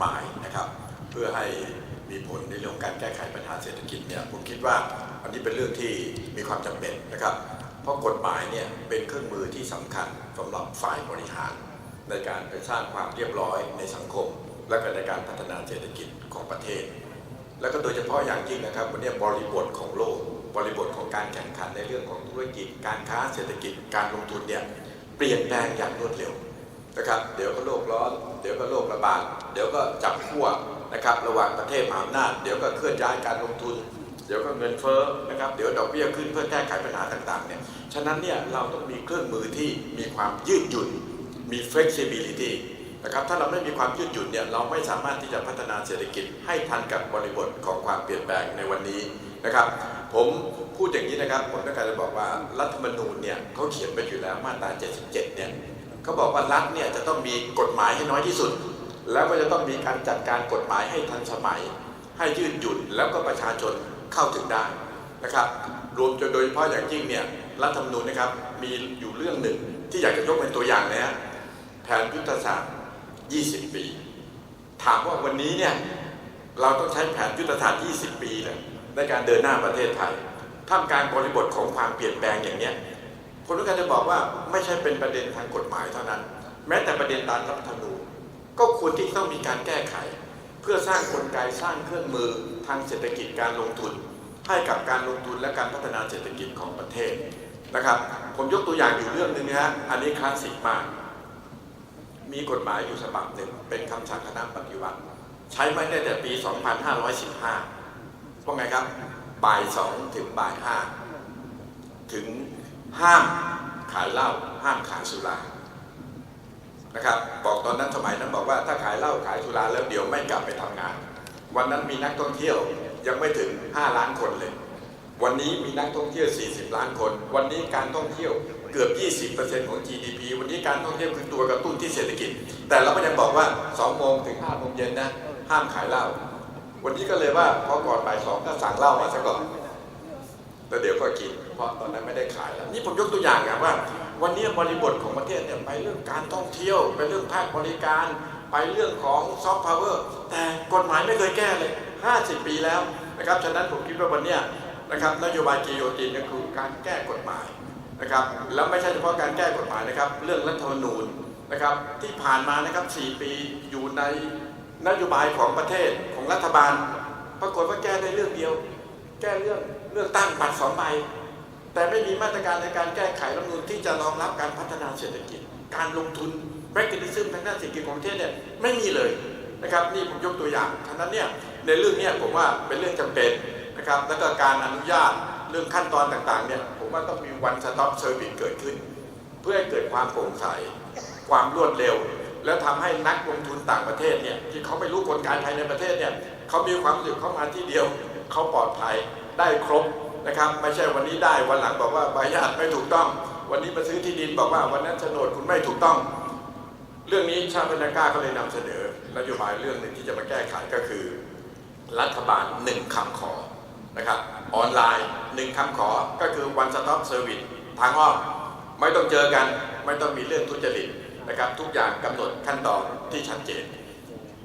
หมายนะครับ เพื่อให้มีผลในเรื่องการแก้ไขปัญหาเศรษฐกิจเนี่ยผมคิดว่าอันนี้เป็นเรื่องที่มีความจำเป็นนะครับ เพราะกฎหมายเนี่ยเป็นเครื่องมือที่สำคัญสำหรับฝ่ายบริหาร ในการไปสร้างความเรียบร้อยในสังคม และก็ในการพัฒนาเศรษฐกิจของประเทศ แล้วก็โดยเฉพาะอย่างยิ่งนะครับวันนี้บริบทของโลก บริบทของการแข่งขันในเรื่องของธุรกิจ การค้าเศรษฐกิจการลงทุนเนี่ยเปลี่ยนแปลงอย่างรวดเร็ว นะครับเดี๋ยวก็โลกร้อน เดี๋ยวก็โลกระบาดเดี๋ยวก็จับขั้วนะครับระหว่างประเทศมหาอำนาจเดี๋ยวก็เคลื่อนย้ายการลงทุน เดี๋ยวก็เงินเฟ้อนะครับเดี๋ยวดอกเบี้ยขึ้นเพื่อแก้ไขปัญหาต่างๆเนี่ยฉะนั้นเนี่ยเราต้องมีเครื่องมือที่มีความยืดหยุ่นมี flexibility นะครับถ้าเราไม่มีความยืดหยุ่นเนี่ยเราไม่สามารถที่จะพัฒนาเศรษฐกิจให้ทันกับบริบทของความเปลี่ยนแปลงในวันนี้นะครับ ผมพูดอย่างนี้นะครับผมต้องการจะบอกว่ารัฐธรรมนูญเนี่ยเขาเขียนไปอยู่แล้วมาตรา 77 เนี่ย เขาบอกว่ารัฐเนี่ยจะต้องมีกฎหมายให้น้อยที่สุด แล้วก็จะต้องมีการจัดการกฎหมายให้ทันสมัย ให้ยืดหยุ่นแล้วก็ประชาชนเข้าถึงได้นะครับ รวมจนโดยเฉพาะอย่างยิ่งเนี่ยรัฐธรรมนูญนะครับมีอยู่เรื่องหนึ่งที่อยากจะยกเป็นตัวอย่างนะฮะแผนยุทธศาสตร์ 20 ปี ถามว่าวันนี้เนี่ยเราต้องใช้แผนยุทธศาสตร์ 20 ปีเลยในการเดินหน้าประเทศไทยท่ามกลางบริบทของความเปลี่ยนแปลงอย่างเนี้ย ผมต้องการจะบอกว่าไม่ใช่เป็นประเด็นทางกฎหมายเท่านั้น แม้แต่ประเด็นตามรัฐธรรมนูญก็ควรที่ต้องมีการแก้ไข เพื่อสร้างกลไกสร้างเครื่องมือทางเศรษฐกิจการลงทุน ให้กับการลงทุนและการพัฒนาเศรษฐกิจของประเทศนะครับ ผมยกตัวอย่างอยู่เรื่องหนึ่งนะฮะอันนี้คลาสสิกมาก มีกฎหมายอยู่ฉบับหนึ่งเป็นคำสั่งคณะปฏิวัติ ใช้มาตั้งแต่ปี 2515ว่าไงครับบ่าย2ถึงบ่าย5 ห้ามขายเหล้าห้ามขายสุรานะครับบอกตอนนั้นสมัยนั้นบอกว่าถ้าขายเหล้าขายสุราแล้วเดี๋ยวไม่กลับไปทำงาน วันนั้นมีนักท่องเที่ยวยังไม่ถึง 5 ล้านคนเลย วันนี้มีนักท่องเที่ยว 40 ล้านคน วันนี้การท่องเที่ยวเกือบ 20%ของ GDP วันนี้การท่องเที่ยวคือตัวกระตุ้นที่เศรษฐกิจ แต่เราก็ยังบอกว่า 2 โมงถึง5โมงเย็นนะห้ามขายเหล้าวันนี้ก็เลยว่าพอก่อนบ่ายสองก็สั่งเหล้ามาซะก่อน แล้วเดี๋ยวก็กิน เพราะตอนนั้นไม่ได้ขายแล้วนี่ผมยกตัวอย่างนะว่า วันนี้บริบทของประเทศเนี่ยไปเรื่องการท่องเที่ยวไปเรื่องภาคบริการ ไปเรื่องของซอฟต์พาวเวอร์แต่กฎหมายไม่เคยแก้เลย 50 ปีแล้วนะครับฉะนั้นผมคิดว่าวันนี้นะครับนโยบายกิโยตินก็คือการแก้กฎหมายนะครับแล้วไม่ใช่เฉพาะการแก้กฎหมายนะครับ เรื่องรัฐธรรมนูญนะครับที่ผ่านมานะครับ 4 ปีอยู่ในนโยบายของประเทศของรัฐบาล ปรากฏว่าแก้ได้เรื่องเดียว แก้เรื่องเรื่องตั้งบัตรสองใบแต่ไม่มีมาตรการในการแก้ไขรัฐมนูญที่จะรองรับการพัฒนาเศรษฐกิจ การลงทุนแบงก์ดิซึมทางด้านเศรษฐกิจของประเทศเนี่ยไม่มีเลยนะครับนี่ผมยกตัวอย่างฉะนั้นเนี่ยในเรื่องเนี้ผมว่าเป็นเรื่องจำเป็นนะครับแล้วก็การอนุญาตเรื่องขั้นตอนต่างๆเนี่ยผมว่าต้องมีวันสต็อปเซอร์วิสเกิดขึ้น เพื่อให้เกิดความโปร่งใสความรวดเร็ว แล้วทำให้นักลงทุนต่างประเทศเนี่ยที่เขาไม่รู้กลไกภายในประเทศเนี่ยเขามีความรู้สึกเข้ามาที่เดียว เขาปลอดภัยได้ครบนะครับ ไม่ใช่วันนี้ได้วันหลังบอกว่าใบอนุญาตไม่ถูกต้อง วันนี้มาซื้อที่ดินบอกว่าวันนั้นโฉนดคุณไม่ถูกต้อง เรื่องนี้ชาติพัฒนาก้าก็เลยนำเสนอนโยบายเรื่องหนึ่งที่จะมาแก้ไขก็คือ รัฐบาลหนึ่งคำขอนะครับออนไลน์หนึ่งคำขอก็คือ one stop service ทางอ้อมไม่ต้องเจอกันไม่ต้องมีเรื่องทุจริตนะครับ ทุกอย่างกำหนดขั้นตอนที่ชัดเจน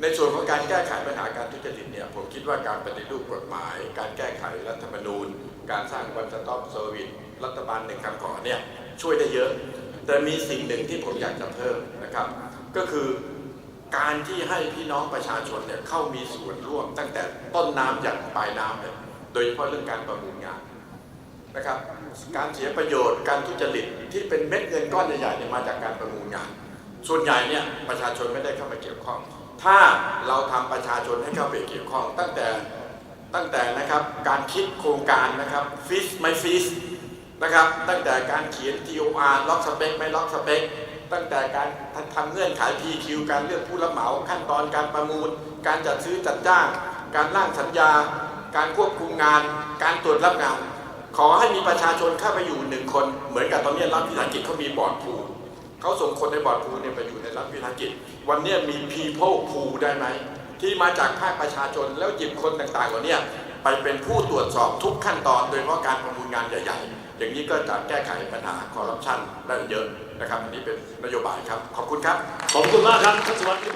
ในส่วนของการแก้ไขปัญหาการทุจริตเนี่ยผมคิดว่าการปฏิรูปกฎหมาย การแก้ไขรัฐธรรมนูญ การสร้าง one stop service รัฐบาลหนึ่งคำขอเนี่ยช่วยได้เยอะ แต่มีสิ่งหนึ่งที่ผมอยากจะเพิ่มนะครับ ก็คือการที่ให้พี่น้องประชาชนเนี่ยเข้ามีส่วนร่วมตั้งแต่ต้นน้ำย่างปลายน้ำเลยโดยเฉพาะเรื่องการประมูลงานนะครับการเสียประโยชน์การทุจริตที่เป็นเม็ดเงินก้อนใหญ่ๆเนี่ยมาจากการประมูลงาน ส่วนใหญ่เนี่ยประชาชนไม่ได้เข้ามาเกี่ยวข้อง ถ้าเราทำประชาชนให้เข้าไปเกี่ยวข้องตั้งแต่ตั้งแต่นะครับการคิดโครงการนะครับฟิสไม่ฟิสนะครับตั้งแต่การเขียน TOR ล็อกสเปคไม่ล็อกสเปคตั้งแต่การทำเงื่อนไข PQ การเลือกผู้รับเหมาขั้นตอนการประมูล การจัดซื้อจัดจ้าง การร่างสัญญา การควบคุมงาน การตรวจรับงาน ขอให้มีประชาชนเข้าไปอยู่หนึ่งคน เหมือนกับตอนนี้รัฐวิสาหกิจเขามีบอร์ดพูล เขาส่งคนในบอร์ดพูเนี่ยไปอยู่ในรัฐวิสาหกิจ วันนี้มี people pool ได้ไหม ที่มาจากภาคประชาชนแล้วหยิบคนต่างๆเหล่านี้ไปเป็นผู้ตรวจสอบทุกขั้นตอน โดยเฉพาะการประมูลงานใหญ่ ๆ อย่างนี้ก็จะแก้ไขปัญหาคอร์รัปชันได้เยอะนะครับ อันนี้เป็นนโยบายครับ ขอบคุณครับ ขอบคุณมากครับท่านสวัสดิ์